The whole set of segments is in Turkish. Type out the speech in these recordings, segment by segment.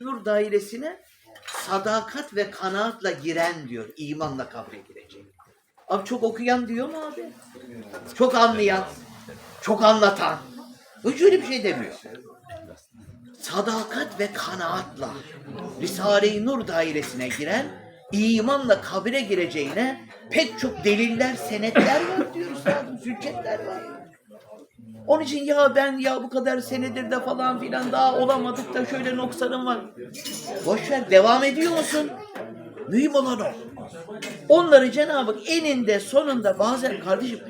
nur dairesine sadakat ve kanaatla giren diyor. imanla kabre girecek. Abi çok okuyan diyor mu abi? Çok anlayan, çok anlatan. Hiç öyle bir şey demiyor. Sadakat ve kanaatla Risale-i Nur dairesine giren imanla kabire gireceğine pek çok deliller, senetler var diyor üstadım. Hüccetler var. Onun için ya ben ya bu kadar senedir de falan filan daha olamadık da şöyle noksanım var. Boş ver devam ediyor musun? Mühim olan o. Onları Cenab-ı Hak eninde sonunda bazen kardeşim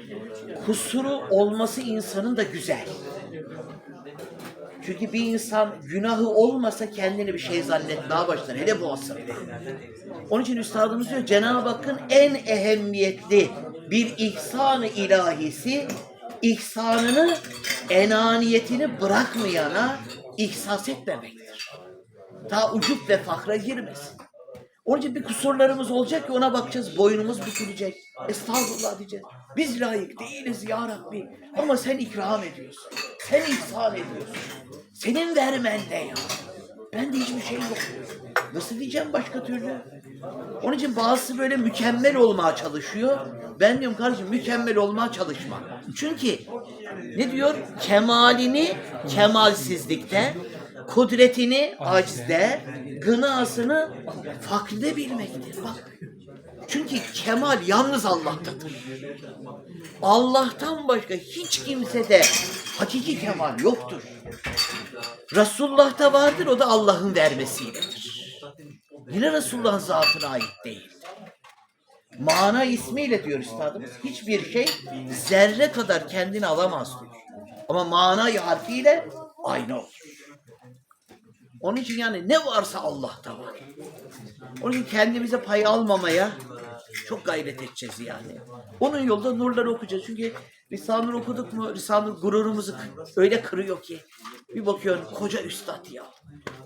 kusuru olması insanın da güzel. Çünkü bir insan günahı olmasa kendini bir şey zannetmeye başlar. Hele bu asırda. Onun için üstadımız diyor Cenab-ı Hakk'ın en ehemmiyetli bir ihsan-ı ilahisi ihsanını enaniyetini bırakmayana ihsas etmemektir. Ta ucup ve fahra girmesin. Onun için bir kusurlarımız olacak ki ona bakacağız, boynumuz bükülecek. Estağfurullah diyeceğiz. Biz layık değiliz ya Rabbi. Ama sen ikram ediyorsun. Sen ihsan ediyorsun. Senin vermen ne ya? Bende hiçbir şey yok. Nasıl diyeceğim başka türlü? Onun için bazısı böyle mükemmel olmaya çalışıyor. Ben diyorum kardeşim mükemmel olmaya çalışma. Çünkü ne diyor? Kemalini kemalsizlikte, kudretini acizde, gınasını fakride bilmektir. Bak. Çünkü kemal yalnız Allah'tadır. Allah'tan başka hiç kimsede hakiki kemal yoktur. Resulullah'ta vardır o da Allah'ın vermesiyledir. Yine Resulullah'ın zatına ait değildir. Mana ismiyle diyor üstadımız hiçbir şey zerre kadar kendini alamaz diyor. Ama mana harfiyle aynı olur. Onun için yani ne varsa Allah'ta var. Onun için kendimize pay almamaya çok gayret edeceğiz yani. Onun yolda nurları okuyacağız. Çünkü Risale-i Nur okuduk mu Risale-i Nur gururumuzu öyle kırıyor ki. Bir bakıyorsun koca üstad ya.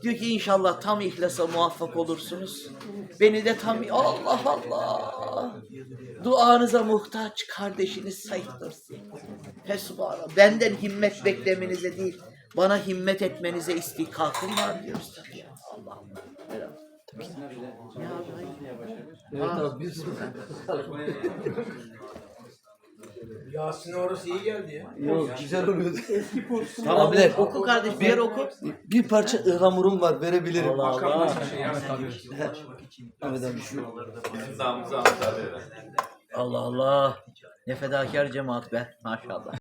Diyor ki inşallah tam ihlasa muvaffak olursunuz. Beni de tam Allah Allah. Duanıza muhtaç kardeşiniz Said Nursi. Fesubhanallah. Benden himmet beklemenize değil, bana himmet etmenize istihkakım var diyor üstad ya. Allah Allah. Evet abi biz Yasin orası iyi geldi ya. Yok güzel oluyordu. Tamam Abiler. oku kardeş bir yer oku. Bir parça ıhamurum var verebilirim. Bakalım bir şey yani tabii. Ahmet abi şu. Sağımıza müsaade edin. Allah Allah. Ne fedakar cemaat be maşallah.